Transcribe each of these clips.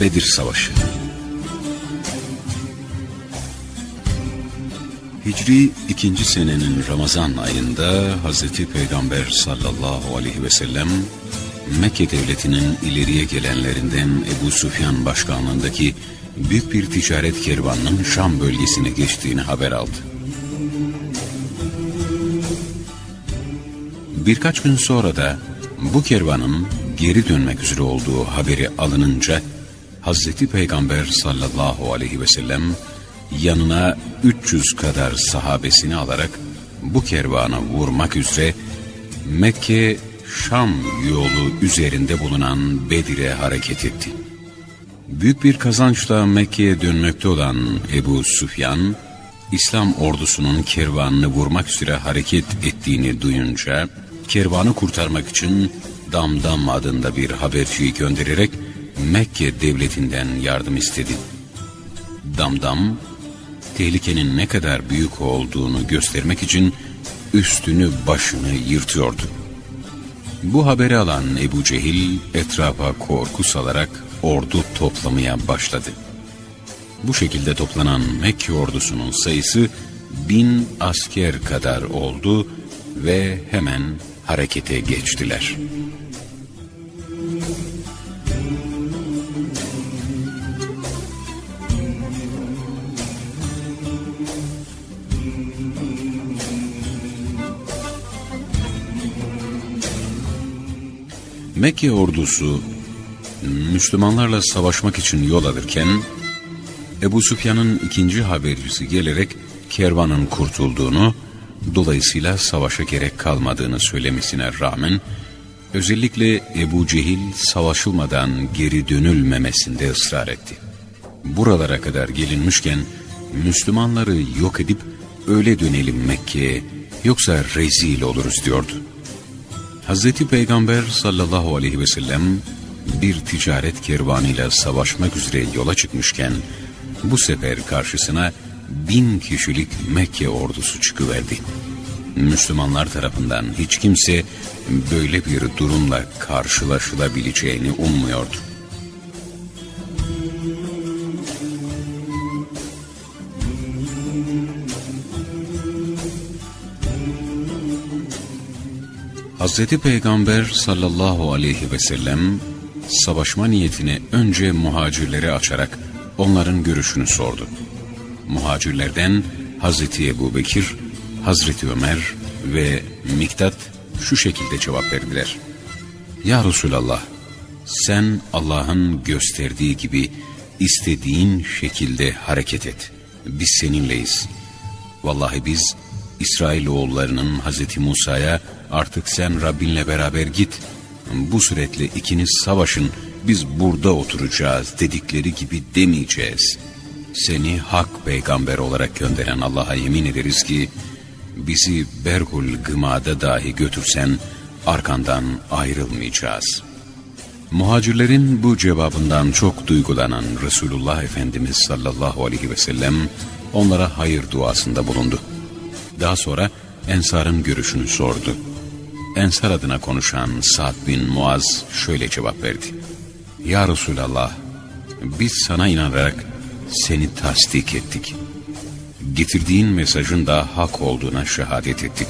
Bedir Savaşı Hicri ikinci senenin Ramazan ayında Hazreti Peygamber sallallahu aleyhi ve sellem Mekke devletinin ileriye gelenlerinden Ebu Süfyan başkanlığındaki büyük bir ticaret kervanının Şam bölgesine geçtiğini haber aldı. Birkaç gün sonra da bu kervanın geri dönmek üzere olduğu haberi alınınca Hazreti Peygamber sallallahu aleyhi ve sellem yanına 300 kadar sahabesini alarak bu kervana vurmak üzere Mekke Şam yolu üzerinde bulunan Bedir'e hareket etti. Büyük bir kazançla Mekke'ye dönmekte olan Ebu Süfyan, İslam ordusunun kervanını vurmak üzere hareket ettiğini duyunca, kervanı kurtarmak için Damdam adında bir haberciyi göndererek Mekke devletinden yardım istedi. Damdam, tehlikenin ne kadar büyük olduğunu göstermek için üstünü başını yırtıyordu. Bu haberi alan Ebu Cehil etrafa korku salarak ordu toplamaya başladı. Bu şekilde toplanan Mekke ordusunun sayısı bin asker kadar oldu ve hemen harekete geçtiler. Mekke ordusu Müslümanlarla savaşmak için yol alırken Ebu Süfyan'ın ikinci habercisi gelerek kervanın kurtulduğunu, dolayısıyla savaşa gerek kalmadığını söylemesine rağmen özellikle Ebu Cehil savaşılmadan geri dönülmemesinde ısrar etti. Buralara kadar gelinmişken Müslümanları yok edip öyle dönelim Mekke'ye yoksa rezil oluruz diyordu. Hazreti Peygamber sallallahu aleyhi ve sellem bir ticaret kervanıyla savaşmak üzere yola çıkmışken bu sefer karşısına bin kişilik Mekke ordusu çıkıverdi. Müslümanlar tarafından hiç kimse böyle bir durumla karşılaşılabileceğini ummuyordu. Hazreti Peygamber sallallahu aleyhi ve sellem savaşma niyetini önce muhacirleri açarak onların görüşünü sordu. Muhacirlerden Hazreti Ebu Bekir, Hazreti Ömer ve Miktat şu şekilde cevap verdiler. Ya Resulallah, sen Allah'ın gösterdiği gibi istediğin şekilde hareket et. Biz seninleyiz. Vallahi biz İsrailoğullarının Hazreti Musa'ya artık sen Rabbinle beraber git. Bu suretle ikiniz savaşın biz burada oturacağız dedikleri gibi demeyeceğiz. Seni hak peygamber olarak gönderen Allah'a yemin ederiz ki bizi Berhul Gıma'da dahi götürsen arkandan ayrılmayacağız. Muhacirlerin bu cevabından çok duygulanan Resulullah Efendimiz sallallahu aleyhi ve sellem onlara hayır duasında bulundu. Daha sonra Ensar'ın görüşünü sordu. Ensar adına konuşan Sa'd bin Muaz şöyle cevap verdi. Ya Resulallah, biz sana inanarak seni tasdik ettik. Getirdiğin mesajın da hak olduğuna şehadet ettik.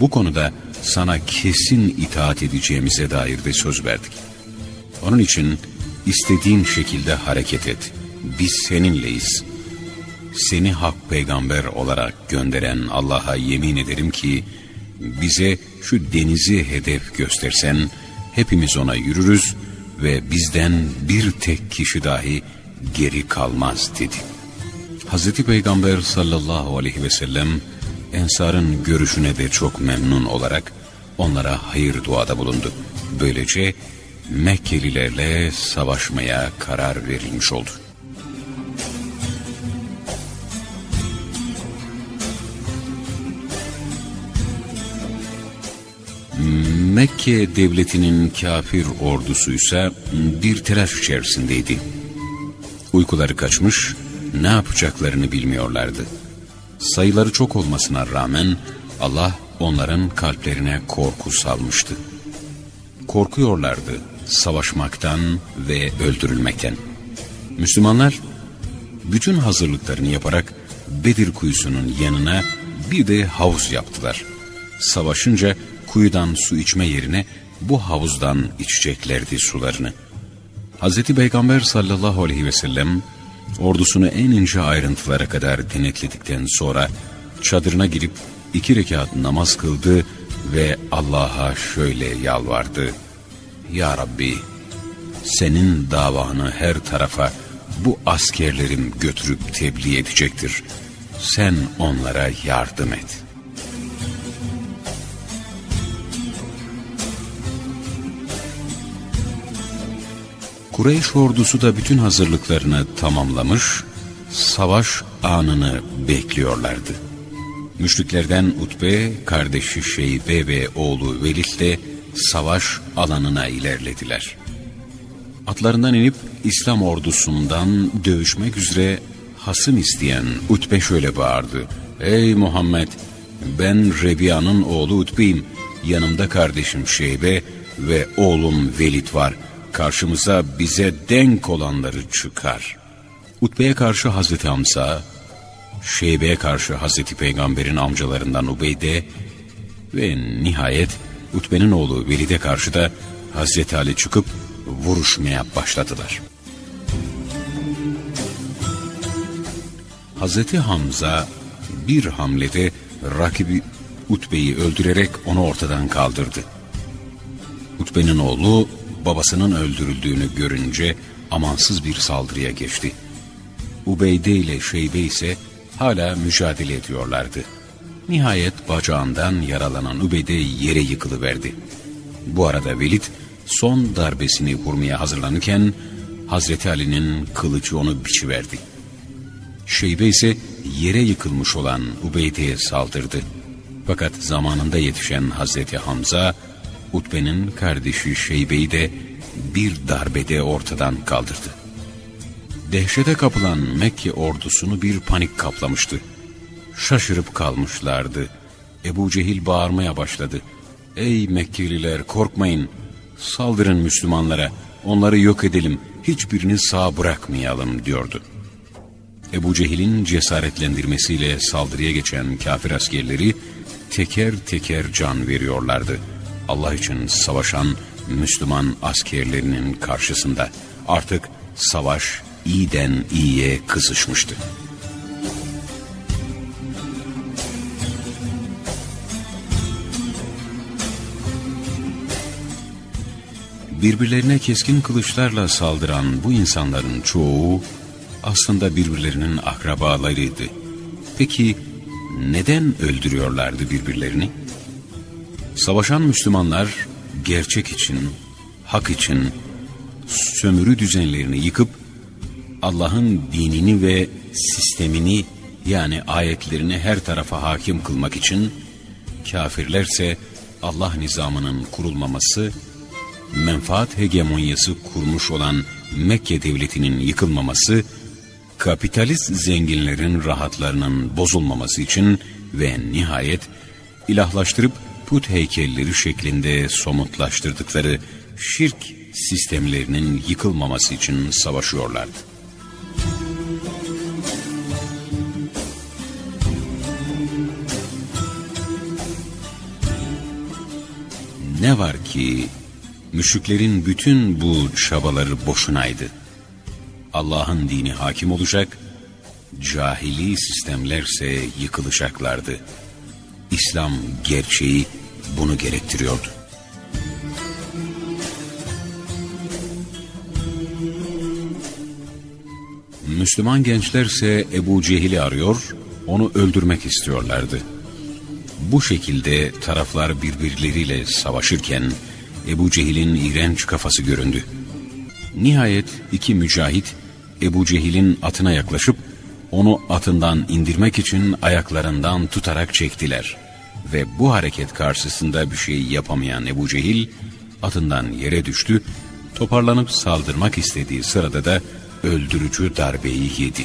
Bu konuda sana kesin itaat edeceğimize dair de söz verdik. Onun için istediğin şekilde hareket et. Biz seninleyiz. Seni hak peygamber olarak gönderen Allah'a yemin ederim ki, bize şu denizi hedef göstersen, hepimiz ona yürürüz ve bizden bir tek kişi dahi geri kalmaz dedi. Hz. Peygamber sallallahu aleyhi ve sellem Ensar'ın görüşüne de çok memnun olarak onlara hayır duada bulundu. Böylece Mekkelilerle savaşmaya karar verilmiş oldu. Mekke devletinin kafir ordusu ise bir telaş içerisindeydi. Uykuları kaçmış, ne yapacaklarını bilmiyorlardı. Sayıları çok olmasına rağmen Allah onların kalplerine korku salmıştı. Korkuyorlardı savaşmaktan ve öldürülmekten. Müslümanlar bütün hazırlıklarını yaparak Bedir kuyusunun yanına bir de havuz yaptılar. Savaşınca kuyudan su içme yerine bu havuzdan içeceklerdi sularını. Hz. Peygamber sallallahu aleyhi ve sellem ordusunu en ince ayrıntılara kadar denetledikten sonra çadırına girip iki rekat namaz kıldı ve Allah'a şöyle yalvardı. Ya Rabbi, senin davanı her tarafa bu askerlerim götürüp tebliğ edecektir. Sen onlara yardım et. Kureyş ordusu da bütün hazırlıklarını tamamlamış, savaş anını bekliyorlardı. Müşriklerden Utbe, kardeşi Şeybe ve oğlu Velid'le savaş alanına ilerlediler. Atlarından inip İslam ordusundan dövüşmek üzere hasım isteyen Utbe şöyle bağırdı. Ey Muhammed! Ben Rebiya'nın oğlu Utbe'yim. Yanımda kardeşim Şeybe ve oğlum Velid var. Karşımıza bize denk olanları çıkar. Utbe'ye karşı Hazreti Hamza, Şeybe'ye karşı Hazreti Peygamber'in amcalarından Ubeyde ve nihayet Utbe'nin oğlu Velid'e karşı da Hazreti Ali çıkıp vuruşmaya başladılar. Hazreti Hamza bir hamlede rakibi Utbe'yi öldürerek onu ortadan kaldırdı. Utbe'nin oğlu babasının öldürüldüğünü görünce amansız bir saldırıya geçti. Ubeyde ile Şeybe ise hala mücadele ediyorlardı. Nihayet bacağından yaralanan Ubeyde yere yıkılıverdi. Bu arada Velid son darbesini vurmaya hazırlanırken Hazreti Ali'nin kılıcı onu biçiverdi. Şeybe ise yere yıkılmış olan Ubeyde'ye saldırdı. Fakat zamanında yetişen Hazreti Hamza, Utbe'nin kardeşi Şeybe'yi de bir darbede ortadan kaldırdı. Dehşete kapılan Mekke ordusunu bir panik kaplamıştı. Şaşırıp kalmışlardı. Ebu Cehil bağırmaya başladı. Ey Mekkeliler korkmayın, saldırın Müslümanlara, onları yok edelim, hiçbirini sağ bırakmayalım diyordu. Ebu Cehil'in cesaretlendirmesiyle saldırıya geçen kafir askerleri teker teker can veriyorlardı. Allah için savaşan Müslüman askerlerinin karşısında artık savaş iyiden iyiye kızışmıştı. Birbirlerine keskin kılıçlarla saldıran bu insanların çoğu aslında birbirlerinin akrabalarıydı. Peki neden öldürüyorlardı birbirlerini? Savaşan Müslümanlar gerçek için, hak için sömürü düzenlerini yıkıp Allah'ın dinini ve sistemini yani ayetlerini her tarafa hakim kılmak için kafirlerse Allah nizamının kurulmaması, menfaat hegemonyası kurmuş olan Mekke devletinin yıkılmaması, kapitalist zenginlerin rahatlarının bozulmaması için ve nihayet ilahlaştırıp put heykelleri şeklinde somutlaştırdıkları şirk sistemlerinin yıkılmaması için savaşıyorlardı. Ne var ki müşriklerin bütün bu çabaları boşunaydı. Allah'ın dini hakim olacak, cahili sistemlerse yıkılacaklardı. İslam gerçeği bunu gerektiriyordu. Müslüman gençlerse Ebu Cehil'i arıyor, onu öldürmek istiyorlardı. Bu şekilde taraflar birbirleriyle savaşırken Ebu Cehil'in iğrenç kafası göründü. Nihayet iki mücahit Ebu Cehil'in atına yaklaşıp onu atından indirmek için ayaklarından tutarak çektiler. Ve bu hareket karşısında bir şey yapamayan Ebu Cehil atından yere düştü, toparlanıp saldırmak istediği sırada da öldürücü darbeyi yedi.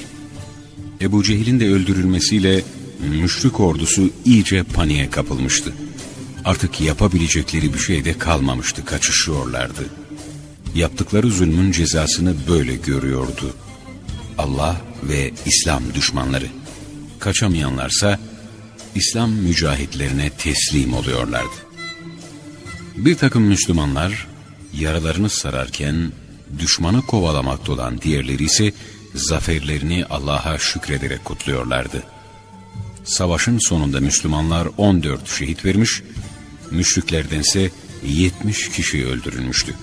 Ebu Cehil'in de öldürülmesiyle müşrik ordusu iyice paniğe kapılmıştı. Artık yapabilecekleri bir şey de kalmamıştı, kaçışıyorlardı. Yaptıkları zulmün cezasını böyle görüyordu. Allah ve İslam düşmanları. Kaçamayanlarsa İslam mücahitlerine teslim oluyorlardı. Bir takım Müslümanlar yaralarını sararken düşmanı kovalamakta olan diğerleri ise zaferlerini Allah'a şükrederek kutluyorlardı. Savaşın sonunda Müslümanlar 14 şehit vermiş, müşriklerdense 70 kişi öldürülmüştü.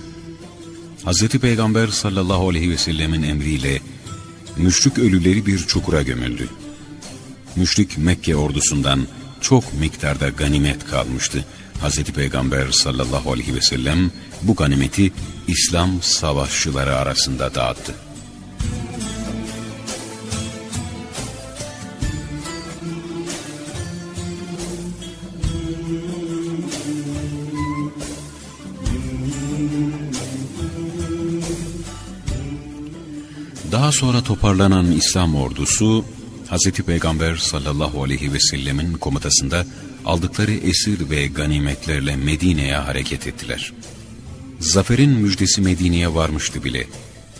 Hz. Peygamber sallallahu aleyhi ve sellemin emriyle müşrik ölüleri bir çukura gömüldü. Müşrik Mekke ordusundan çok miktarda ganimet kalmıştı. Hz. Peygamber sallallahu aleyhi ve sellem bu ganimeti İslam savaşçıları arasında dağıttı. Daha sonra toparlanan İslam ordusu Hz. Peygamber sallallahu aleyhi ve sellemin komutasında aldıkları esir ve ganimetlerle Medine'ye hareket ettiler. Zaferin müjdesi Medine'ye varmıştı bile.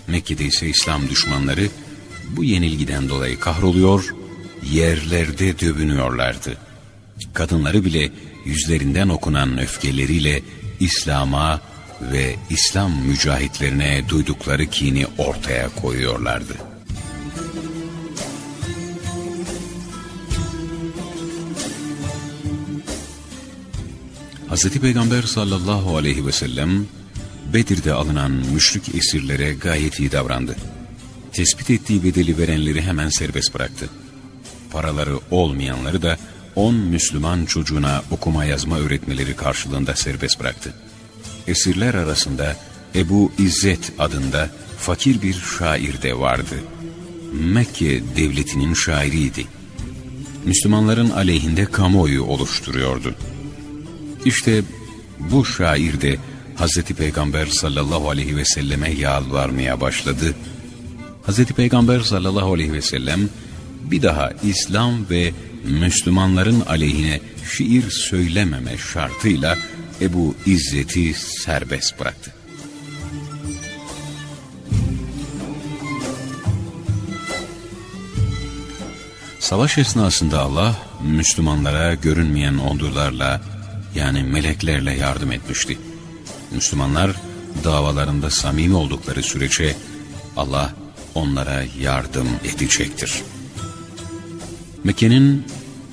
Mekke'de ise İslam düşmanları bu yenilgiden dolayı kahroluyor, yerlerde dövünüyorlardı. Kadınları bile yüzlerinden okunan öfkeleriyle İslam'a ve İslam mücahitlerine duydukları kini ortaya koyuyorlardı. Hz. Peygamber sallallahu aleyhi ve sellem Bedir'de alınan müşrik esirlere gayet iyi davrandı. Tespit ettiği bedeli verenleri hemen serbest bıraktı. Paraları olmayanları da on Müslüman çocuğuna okuma yazma öğretmeleri karşılığında serbest bıraktı. Esirler arasında Ebu İzzet adında fakir bir şair de vardı. Mekke devletinin şairiydi. Müslümanların aleyhinde kamuoyu oluşturuyordu. İşte bu şair de Hz. Peygamber sallallahu aleyhi ve selleme yalvarmaya başladı. Hz. Peygamber sallallahu aleyhi ve sellem bir daha İslam ve Müslümanların aleyhine şiir söylememe şartıyla Ebu İzzet'i serbest bıraktı. Savaş esnasında Allah Müslümanlara görünmeyen ordularla yani meleklerle yardım etmişti. Müslümanlar davalarında samimi oldukları sürece Allah onlara yardım edecektir. Mekke'nin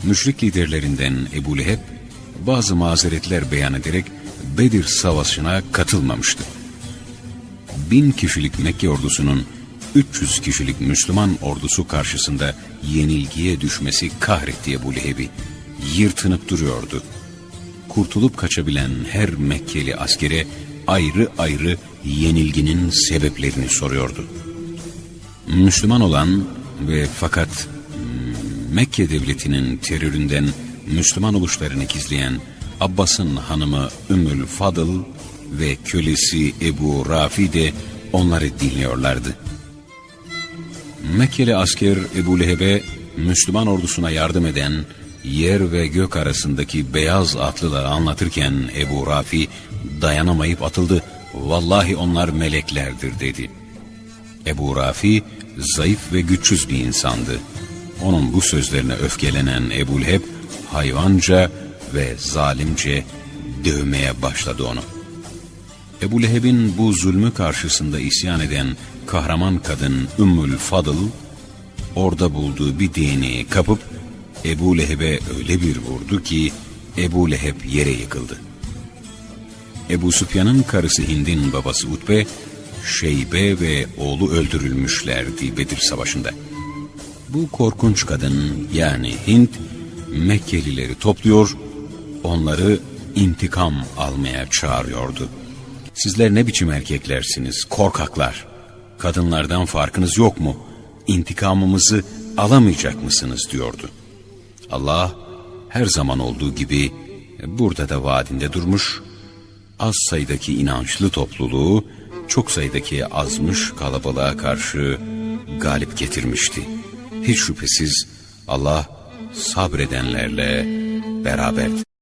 müşrik liderlerinden Ebu Leheb bazı mazeretler beyan ederek Bedir Savaşı'na katılmamıştı. Bin kişilik Mekke ordusunun 300 kişilik Müslüman ordusu karşısında yenilgiye düşmesi kahretti Ebu Leheb'i. Yırtınıp duruyordu. Kurtulup kaçabilen her Mekkeli askere ayrı ayrı yenilginin sebeplerini soruyordu. Müslüman olan ve fakat Mekke devletinin teröründen Müslüman oluşlarını gizleyen Abbas'ın hanımı Ümmül Fadıl ve kölesi Ebu Rafi de onları dinliyorlardı. Mekkeli asker Ebu Leheb'e Müslüman ordusuna yardım eden yer ve gök arasındaki beyaz atlıları anlatırken Ebu Rafi dayanamayıp atıldı. Vallahi onlar meleklerdir dedi. Ebu Rafi zayıf ve güçsüz bir insandı. Onun bu sözlerine öfkelenen Ebu Leheb hayvanca ve zalimce dövmeye başladı onu. Ebu Leheb'in bu zulmü karşısında isyan eden kahraman kadın Ümmül Fadıl, orada bulduğu bir değneği kapıp Ebu Leheb'e öyle bir vurdu ki Ebu Leheb yere yıkıldı. Ebu Süfyan'ın karısı Hind'in babası Utbe, Şeybe ve oğlu öldürülmüşlerdi Bedir Savaşı'nda. Bu korkunç kadın yani Hint, Mekkelileri topluyor, onları intikam almaya çağırıyordu. Sizler ne biçim erkeklersiniz, korkaklar. Kadınlardan farkınız yok mu? İntikamımızı alamayacak mısınız diyordu. Allah her zaman olduğu gibi burada da vaadinde durmuş, az sayıdaki inançlı topluluğu çok sayıdaki azmış kalabalığa karşı galip getirmişti. Hiç şüphesiz Allah sabredenlerle beraberdi.